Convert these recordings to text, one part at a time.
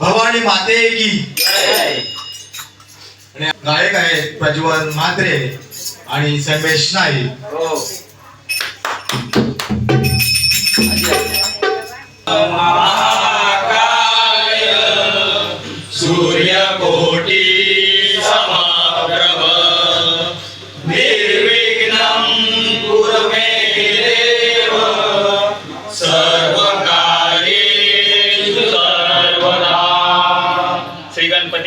भवानी माते की। गायक आहे प्रज्वल मात्रे आणि समेश नाईक. हो. सूर्य कोटी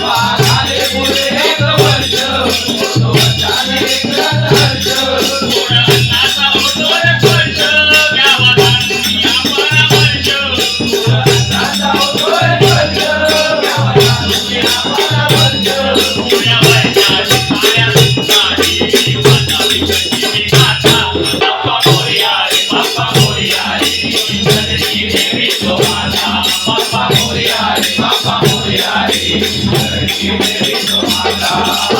Bye. श्री देवी सोमाला बाप्पा मोरया रे बाप्पा मोरया रे श्री देवी सोमाला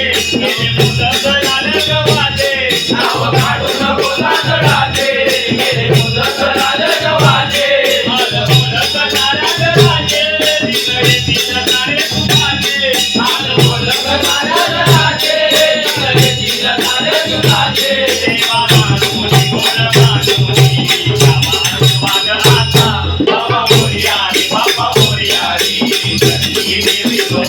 Thank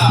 you.